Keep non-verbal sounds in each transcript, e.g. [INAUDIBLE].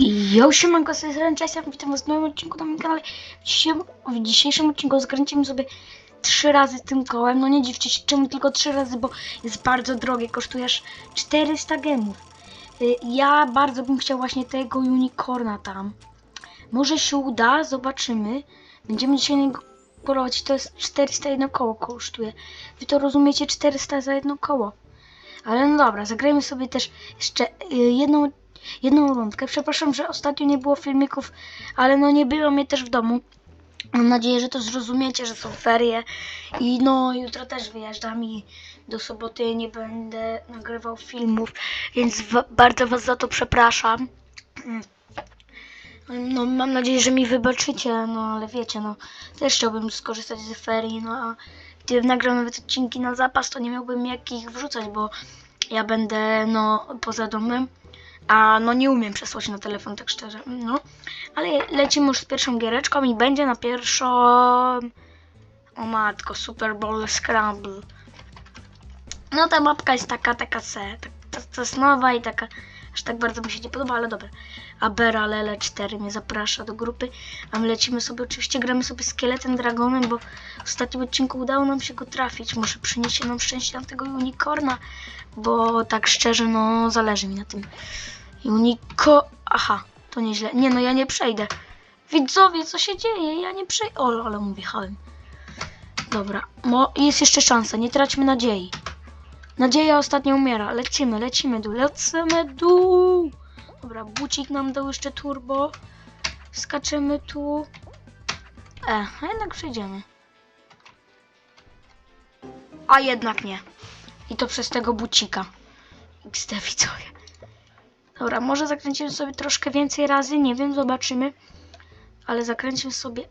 Yo, siemanko, z tej strony witam was w nowym odcinku na moim kanale. W dzisiejszym, w dzisiejszym odcinku skręcimy sobie trzy razy tym kołem. No nie dziwcie się, czemu tylko trzy razy, bo jest bardzo drogie, kosztuje aż 400 gemów. Y, Ja bardzo bym chciał właśnie tego unicorna tam. Może się uda, zobaczymy. Będziemy dzisiaj niego polować, to jest 400 jedno koło kosztuje. Wy to rozumiecie, 400 za jedno koło. Ale no dobra, zagrajmy sobie też jeszcze y, jedną jedną rundkę. Przepraszam, że ostatnio nie było filmików, ale no nie było mnie też w domu. Mam nadzieję, że to zrozumiecie, że są ferie i no jutro też wyjeżdżam i do soboty nie będę nagrywał filmów, więc bardzo was za to przepraszam. No mam nadzieję, że mi wybaczycie, no ale wiecie, no też chciałbym skorzystać ze ferii, no a gdybym nagrał nawet odcinki na zapas, to nie miałbym jak ich wrzucać, bo ja będę no poza domem. A no nie umiem przesłać na telefon, tak szczerze. No. Ale lecimy już z pierwszą giereczką i będzie na pierwszą... O matko, Super Bowl Scramble. No ta mapka jest taka, taka se. Tak, to, to jest nowa i taka... Aż tak bardzo mi się nie podoba, ale dobra. Abera Lele 4 mnie zaprasza do grupy. A my lecimy sobie, oczywiście gramy sobie Skeletem Dragonem, bo w ostatnim odcinku udało nam się go trafić. Może przyniesie nam szczęście na tego unicorna, bo tak szczerze, no zależy mi na tym. Uniko... Aha, to nieźle. Nie no, ja nie przejdę. Widzowie, co się dzieje? Ja nie przejdę. O, ale mu wjechałem. Dobra, no jest jeszcze szansa, nie traćmy nadziei. Nadzieja ostatnio umiera. Lecimy, lecimy dół, lecimy dół. Dobra, bucik nam dał jeszcze turbo. Skaczemy tu. E, a jednak przejdziemy. A jednak nie. I to przez tego bucika. XD widzowie. Dobra, może zakręcimy sobie troszkę więcej razy, nie wiem, zobaczymy. Ale zakręcimy sobie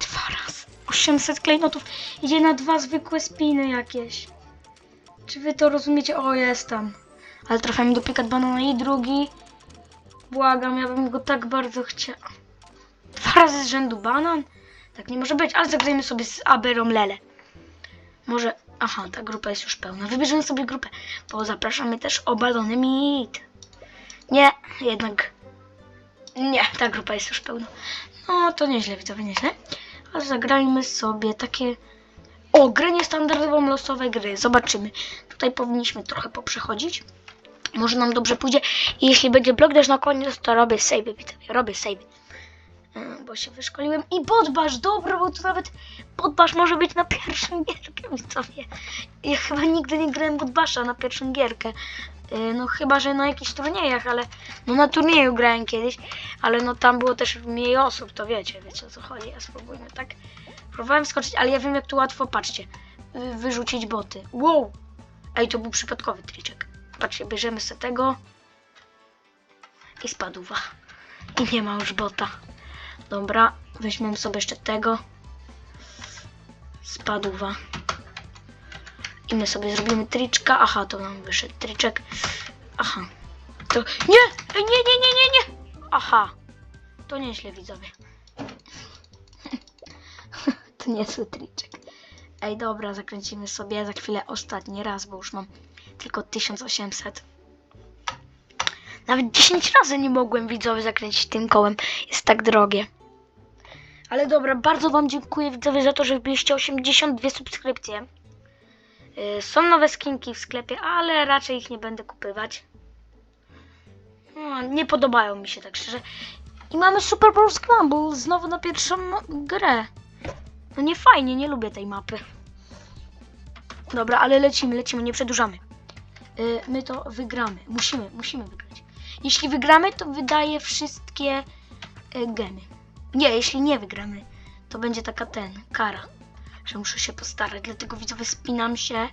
dwa razy. 800 klejnotów idzie na dwa zwykłe spiny jakieś. Czy wy to rozumiecie? O, jest tam. Ale trafia mi duplikat banana i drugi. Błagam, ja bym go tak bardzo chciał. Dwa razy z rzędu banan? Tak nie może być, ale zagrajmy sobie z Aberą Lele. Może... Aha, ta grupa jest już pełna. Wybierzemy sobie grupę, bo zapraszamy też obalony mit. Nie, jednak. Nie, ta grupa jest już pełna. No to nieźle, widzowie, nieźle. Ale zagrajmy sobie takie. O, grę niestandardową losowe gry. Zobaczymy. Tutaj powinniśmy trochę poprzechodzić. Może nam dobrze pójdzie. I jeśli będzie blok też na koniec, to robię save, widzowie. Robię save. Bo się wyszkoliłem. I podbasz, dobra, bo to nawet podbasz może być na pierwszą gierkę, widzowie. Ja chyba nigdy nie grałem podbasza na pierwszą gierkę. Y, No chyba, że na jakichś turniejach, ale no na turnieju grałem kiedyś, ale no tam było też mniej osób, to wiecie, wiecie o co chodzi, ja spróbujmy tak. Próbowałem skoczyć, ale ja wiem jak tu łatwo, patrzcie, y, wyrzucić boty. Wow! Ej, to był przypadkowy triczek. Patrzcie, bierzemy sobie tego i spadła. I nie ma już bota. Dobra, weźmiemy sobie jeszcze tego. Spadła. I my sobie zrobimy triczka. Aha, to nam wyszedł triczek. Aha. To. Nie! Nie, nie, nie, nie, nie! Aha. To nieźle widzowie. [LAUGHS] to niezły triczek. Ej, dobra, zakręcimy sobie za chwilę ostatni raz, bo już mam tylko 1800. Nawet 10 razy nie mogłem widzowie zakręcić tym kołem. Jest tak drogie. Ale dobra, bardzo Wam dziękuję widzowie za to, że wbiliście 82 subskrypcje. Y, Są nowe skinki w sklepie, ale raczej ich nie będę kupywać. No, nie podobają mi się tak szczerze. I mamy Super Bowl Scramble znowu na pierwszą grę. No nie fajnie, nie lubię tej mapy. Dobra, ale lecimy, lecimy, nie przedłużamy. Y, My to wygramy. Musimy, musimy wygrać. Jeśli wygramy, to wydaje wszystkie y, gemy. Nie, jeśli nie wygramy, to będzie taka ten, kara że muszę się postarać, dlatego widzowie spinam się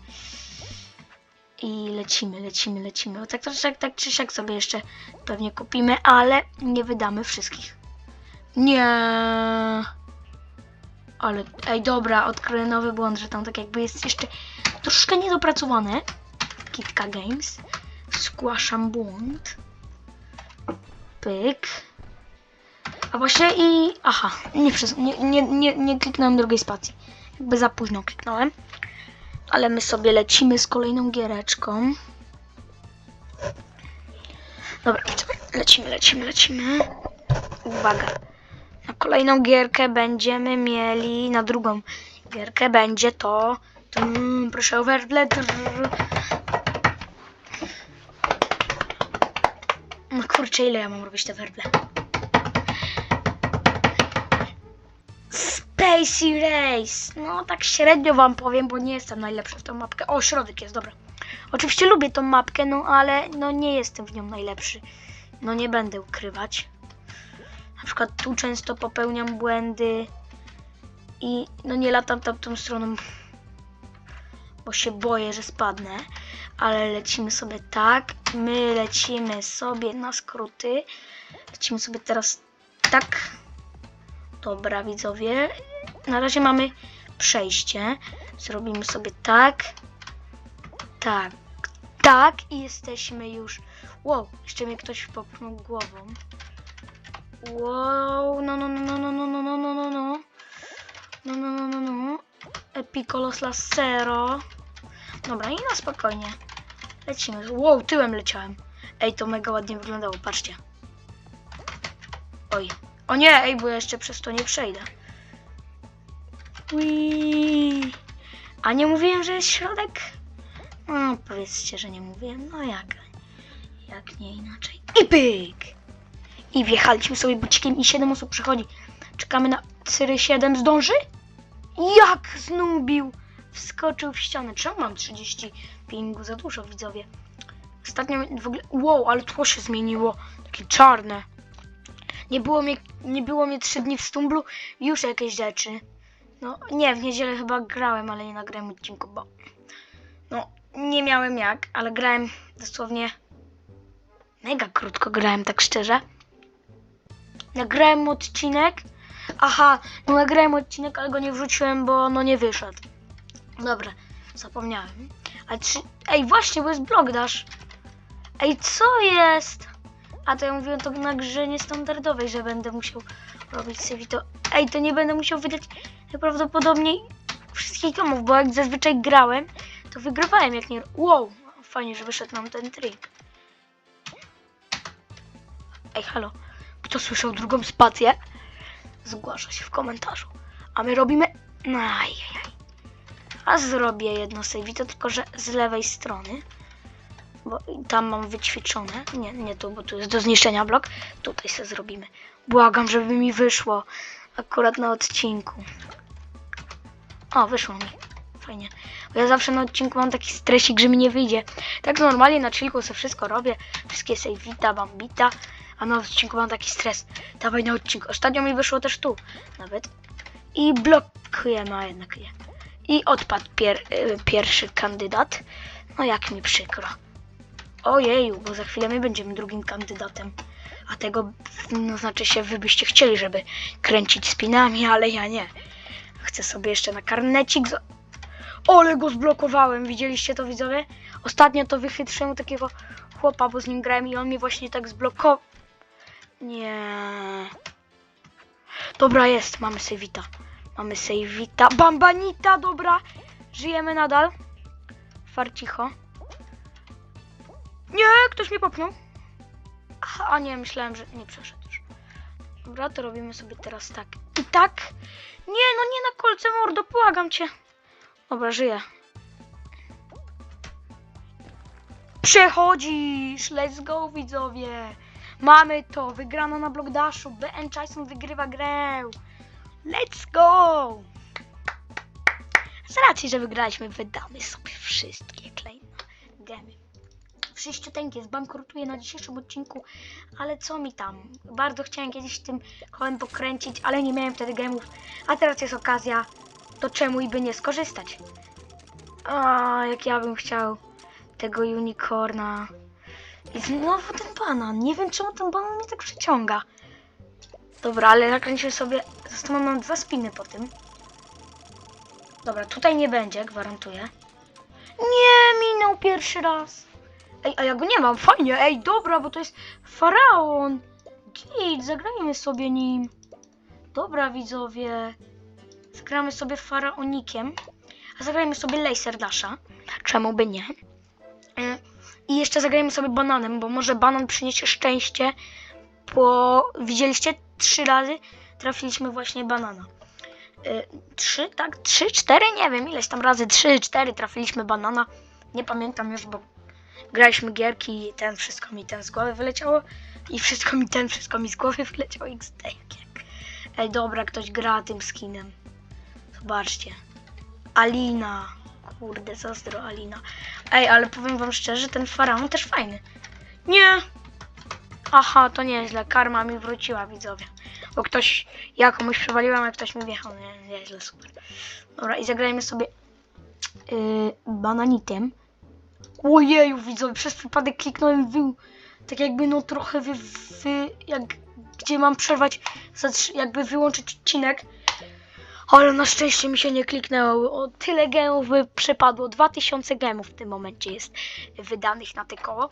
i lecimy, lecimy, lecimy. O, tak, tak, tak czy siak sobie jeszcze pewnie kupimy, ale nie wydamy wszystkich. Nie. Ale, ej, dobra, odkryję nowy błąd, że tam tak jakby jest jeszcze troszkę niedopracowane. Kitka Games. Zgłaszam błąd. Pyk. A właśnie i... Aha, nie, przez, nie, nie, nie, nie kliknąłem drugiej spacji. Jakby za późno kliknąłem. Ale my sobie lecimy z kolejną giereczką. Dobra, lecimy, lecimy, lecimy. Uwaga. Na kolejną gierkę będziemy mieli, na drugą gierkę będzie to... Tum, proszę o werble. trrr. No kurczę, ile ja mam robić te werble? Spacey Race. No tak średnio wam powiem, bo nie jestem najlepszy w tą mapkę. O, środek jest, dobra. Oczywiście lubię tą mapkę, no ale no nie jestem w nią najlepszy. No nie będę ukrywać. Na przykład tu często popełniam błędy i no nie latam tamtą stroną, bo się boję, że spadnę. Ale lecimy sobie tak, my lecimy sobie na skróty. Lecimy sobie teraz tak. Dobra, widzowie. Na razie mamy przejście. Zrobimy sobie tak. Tak. Tak i jesteśmy już. Wow, jeszcze mnie ktoś popchnął głową. Wow, no no no no no no no no no no no. No no no no no. Epikolos Lasero. Dobra, i na spokojnie. Lecimy. Wow, tyłem leciałem. Ej, to mega ładnie wyglądało, patrzcie. Oj. O nie, ej, bo ja jeszcze przez to nie przejdę. A nie mówiłem, że jest środek? No, powiedzcie, że nie mówiłem. No jak? Jak nie inaczej. I pyk! I wjechaliśmy sobie bucikiem i 7 osób przychodzi. Czekamy na Cyry 7. Zdąży? Jak znubił! Wskoczył w ścianę. Czemu mam 30 pingu? Za dużo, widzowie. Ostatnio w ogóle... Wow, ale tło się zmieniło. Takie czarne. Nie było mnie, nie było mnie 3 dni w stumblu. Już jakieś rzeczy. No, nie, w niedzielę chyba grałem, ale nie nagrałem odcinku, bo... No, nie miałem jak, ale grałem dosłownie... Mega krótko grałem, tak szczerze. Nagrałem odcinek. Aha, no nagrałem odcinek, ale go nie wrzuciłem, bo no nie wyszedł. Dobra, zapomniałem. A czy... Ej, właśnie, bo jest blok dash. Ej, co jest? A to ja mówiłem to na grze niestandardowej, że będę musiał robić sobie to. Ej, to nie będę musiał wydać najprawdopodobniej wszystkich domów, bo jak zazwyczaj grałem, to wygrywałem jak nie... Wow, fajnie, że wyszedł nam ten trik. Ej, halo, kto słyszał drugą spację? Zgłasza się w komentarzu. A my robimy... Ajajaj. A zrobię jedno sejwito, tylko że z lewej strony. Bo tam mam wyćwiczone. Nie, nie tu, bo tu jest do zniszczenia blok. Tutaj sobie zrobimy. Błagam, żeby mi wyszło. Akurat na odcinku. O, wyszło mi. Fajnie. Bo ja zawsze na odcinku mam taki stresik, że mi nie wyjdzie. Tak normalnie na chillku sobie wszystko robię. Wszystkie sejwita, bambita. A na odcinku mam taki stres. Dawaj na odcinku. Ostatnio mi wyszło też tu. Nawet. I blokujemy, a jednak nie. I odpadł pier y, pierwszy kandydat. No jak mi przykro. Ojeju, bo za chwilę my będziemy drugim kandydatem. A tego, no znaczy się, wy byście chcieli, żeby kręcić spinami, ale ja nie. Chcę sobie jeszcze na karnecik. Ole go zblokowałem, widzieliście to widzowie? Ostatnio to wychwytrzyłem takiego chłopa, bo z nim grałem i on mi właśnie tak zblokował. Nie. Dobra, jest, mamy sejwita. Mamy sejwita. Bambanita, dobra. Żyjemy nadal. Farcicho. Nie, ktoś mnie popchnął. A nie, myślałem, że nie przeszedł już. Dobra, to robimy sobie teraz tak. I tak. Nie, no nie na kolce mordo, błagam cię. Dobra, żyję. Przechodzisz! Let's go, widzowie! Mamy to! Wygrano na Blockdashu. BN Tyson wygrywa grę. Let's go! Z racji, że wygraliśmy, wydamy sobie wszystkie klejne gemy. Wszyściuteńkie, zbankrutuję na dzisiejszym odcinku, ale co mi tam? Bardzo chciałem kiedyś tym kołem pokręcić, ale nie miałem wtedy gemów, a teraz jest okazja, to czemu i by nie skorzystać? A jak ja bym chciał tego unicorna. I znowu ten banan. Nie wiem czemu ten banan mnie tak przyciąga. Dobra, ale nakręcimy sobie. Zresztą mam dwa spiny po tym. Dobra, tutaj nie będzie, gwarantuję. Nie, minął pierwszy raz. Ej, a ja go nie mam, fajnie, ej, dobra, bo to jest faraon. Git, zagrajmy sobie nim. Dobra, widzowie. Zagramy sobie faraonikiem. A zagrajmy sobie Laser Dasha. Czemu by nie? E, I jeszcze zagrajmy sobie bananem, bo może banan przyniesie szczęście, bo widzieliście trzy razy trafiliśmy właśnie banana. Y, trzy, tak? Trzy, cztery? Nie wiem, ileś tam razy. Trzy, cztery trafiliśmy banana. Nie pamiętam już, bo graliśmy gierki i ten wszystko mi ten z głowy wyleciało. I wszystko mi ten, wszystko mi z głowy wyleciało. XD, jak, jak. Ej, dobra, ktoś gra tym skinem. Zobaczcie. Alina. Kurde, zazdro Alina. Ej, ale powiem wam szczerze, ten faraon też fajny. Nie. Aha, to nieźle. Karma mi wróciła, widzowie. Bo ktoś, ja komuś przewaliłam, a ktoś mi wjechał. Nie, nieźle, super. Dobra, i zagrajmy sobie yy, bananitem. Ojeju, widzowie, przez przypadek kliknąłem w tak jakby no trochę wy, wy jak, gdzie mam przerwać, jakby wyłączyć odcinek. Ale na szczęście mi się nie kliknęło. O, tyle gemów by przepadło. 2000 gemów w tym momencie jest wydanych na te koło.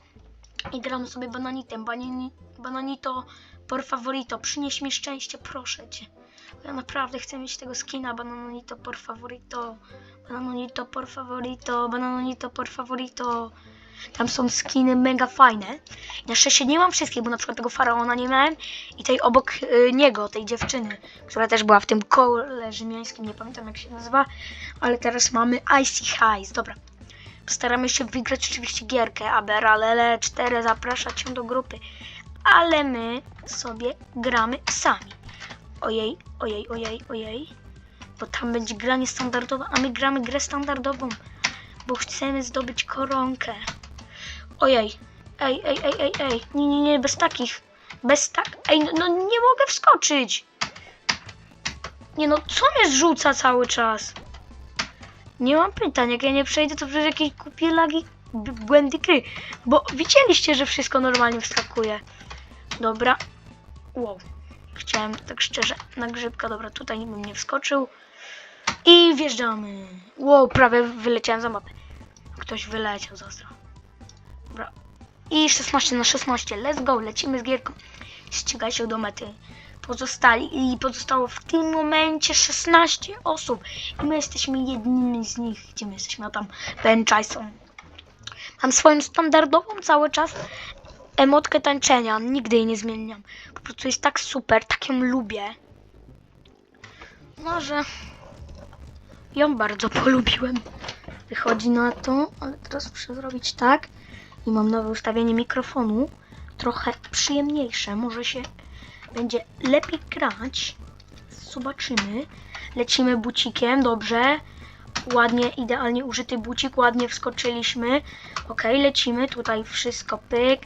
I gramy sobie bananitem. Banani, bananito por favorito. Przynieś mi szczęście, proszę cię. Ja naprawdę chcę mieć tego skina. Bananito por favorito. Bananito por favorito. Bananito por favorito. Tam są skiny mega fajne. Na szczęście nie mam wszystkich, bo na przykład tego faraona nie miałem i tej obok y, niego, tej dziewczyny, która też była w tym kole rzymiańskim, nie pamiętam jak się nazywa, ale teraz mamy Icy Highs. Dobra. Postaramy się wygrać oczywiście gierkę, aby Ralele 4 zaprasza cię do grupy. Ale my sobie gramy sami. Ojej, ojej, ojej, ojej. Bo tam będzie gra niestandardowa, a my gramy grę standardową. Bo chcemy zdobyć koronkę. Ojej. Ej, ej, ej, ej, ej. Nie, nie, nie, bez takich. Bez tak. Ej, no, no nie mogę wskoczyć. Nie no, co mnie zrzuca cały czas? Nie mam pytań, jak ja nie przejdę, to przecież jakieś kupię lagi, błędy gry. Bo widzieliście, że wszystko normalnie wskakuje. Dobra. Wow. Chciałem tak szczerze na grzybka. Dobra, tutaj bym nie wskoczył. I wjeżdżamy. Wow, prawie wyleciałem za mapę. Ktoś wyleciał, zazdro. Dobra. I 16 na 16. Let's go, lecimy z gierką. Ścigaj się do mety. Pozostali i pozostało w tym momencie 16 osób. I my jesteśmy jednymi z nich. Gdzie my jesteśmy? A tam Ben Jason. Mam swoją standardową cały czas emotkę tańczenia. Nigdy jej nie zmieniam. Po prostu jest tak super, tak ją lubię. No, że ją bardzo polubiłem. Wychodzi na to, ale teraz muszę zrobić tak. I mam nowe ustawienie mikrofonu. Trochę przyjemniejsze. Może się będzie lepiej grać. Zobaczymy. Lecimy bucikiem, dobrze. Ładnie, idealnie użyty bucik, ładnie wskoczyliśmy. Ok, lecimy. Tutaj wszystko pyk,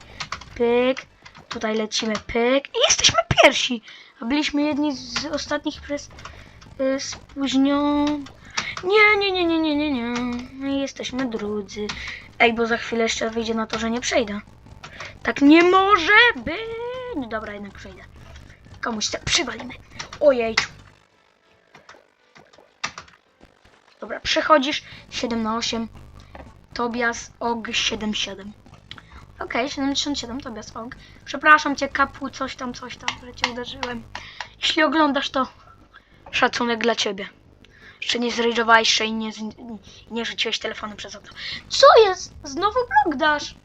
pyk. Tutaj lecimy pyk. I jesteśmy pierwsi. A byliśmy jedni z ostatnich przez y. Nie, nie, nie, nie, nie, nie, nie. My Jesteśmy drudzy. Ej, bo za chwilę jeszcze wyjdzie na to, że nie przejdę. Tak nie może być. Dobra, jednak przejdę. Komuś tak przywalimy. Ojej. Dobra, przechodzisz 7 na 8. Tobias Og 77. Okej, 77 Tobias Og. Przepraszam cię, kapu, coś tam, coś tam, że cię uderzyłem. Jeśli oglądasz to, szacunek dla ciebie. Jeszcze nie zrejdowałeś jeszcze i nie, nie rzuciłeś telefonem przez okno. Co jest? Znowu blok dasz?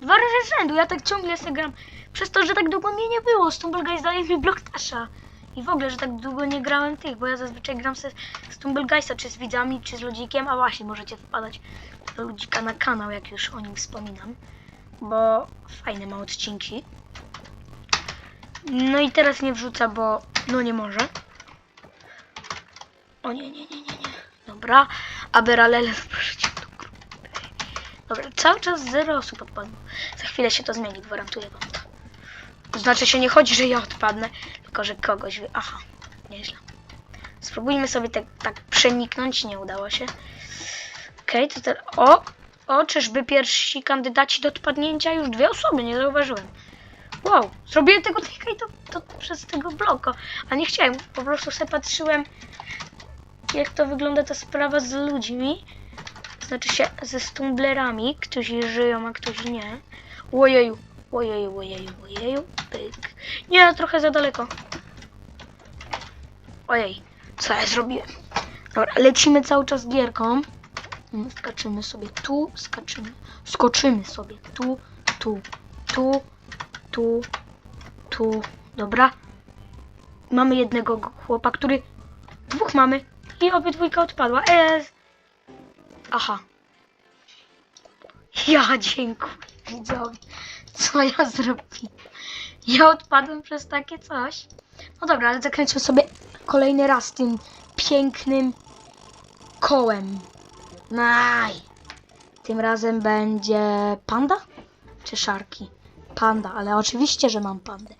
Dwa razy rzędu, ja tak ciągle sobie gram. Przez to, że tak długo mnie nie było, Stumble Guys daje mi blok dasha. I w ogóle, że tak długo nie grałem tych, bo ja zazwyczaj gram z Tumble Guysa, czy z widzami, czy z ludzikiem, a właśnie możecie wpadać do ludzika na kanał, jak już o nim wspominam. Bo fajne ma odcinki. No i teraz nie wrzuca, bo no nie może. O nie, nie, nie, nie, nie. Dobra, aby Ralele wprowadził do grupy. Dobra, cały czas zero osób odpadło. Za chwilę się to zmieni, gwarantuję wam. To znaczy się nie chodzi, że ja odpadnę, tylko że kogoś wy... Aha, nieźle. Spróbujmy sobie tak, tak przeniknąć, nie udało się. Okej, to teraz... O! O, czyżby pierwsi kandydaci do odpadnięcia? Już dwie osoby, nie zauważyłem. Wow, zrobiłem tego i to, to przez tego bloka. A nie chciałem, po prostu sobie patrzyłem jak to wygląda ta sprawa z ludźmi. Znaczy się ze stumblerami, którzy żyją, a którzy nie. Łojeju, łojeju, łojeju, łojeju, pyk. Nie, trochę za daleko. Ojej, co ja zrobiłem? Dobra, lecimy cały czas gierką. Mm, Skaczymy sobie tu, skaczymy. Skoczymy sobie tu, tu, tu, tu, tu. Dobra. Mamy jednego chłopa, który... Dwóch mamy. I obydwójka odpadła. Eee. Aha. Ja dziękuję widzowie. Co ja zrobiłem? Ja odpadłem przez takie coś. No dobra, ale zakręćmy sobie kolejny raz tym pięknym kołem. Naj. Tym razem będzie panda? Czy szarki? Panda, ale oczywiście, że mam pandę.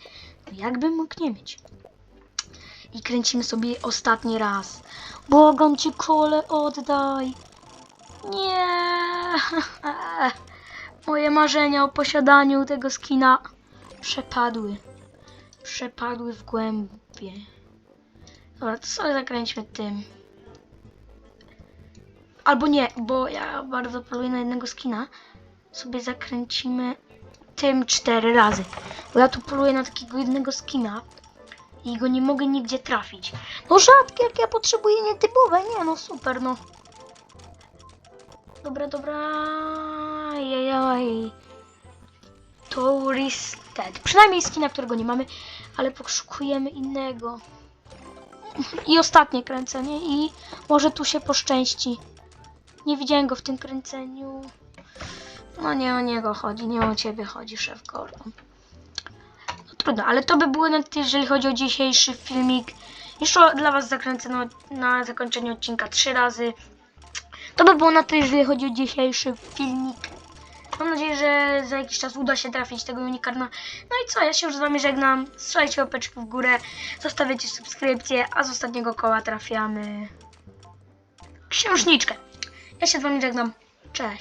No jakbym mógł nie mieć? I kręcimy sobie ostatni raz. Błagam cię, kole, oddaj. Nie. [LAUGHS] Moje marzenia o posiadaniu tego skina przepadły. Przepadły w głębie. Dobra, to sobie zakręćmy tym. Albo nie, bo ja bardzo poluję na jednego skina. Sobie zakręcimy tym cztery razy. Bo ja tu poluję na takiego jednego skina i go nie mogę nigdzie trafić. No rzadkie, jak ja potrzebuję nietypowe. Nie, no super, no. Dobra, dobra. Jajaj. Touristed. Przynajmniej skina, którego nie mamy, ale poszukujemy innego. I ostatnie kręcenie i może tu się poszczęści. Nie widziałem go w tym kręceniu. No nie o niego chodzi, nie o ciebie chodzi, szef Gordon. No trudno, ale to by było na tyle, jeżeli chodzi o dzisiejszy filmik. Jeszcze dla was zakręcę na, na zakończenie odcinka trzy razy. To by było na tyle, jeżeli chodzi o dzisiejszy filmik. Mam nadzieję, że za jakiś czas uda się trafić tego unikarna. No i co, ja się już z wami żegnam. Strzelajcie łapeczki w górę, zostawiacie subskrypcję, a z ostatniego koła trafiamy księżniczkę. Ja się z wami żegnam. Cześć.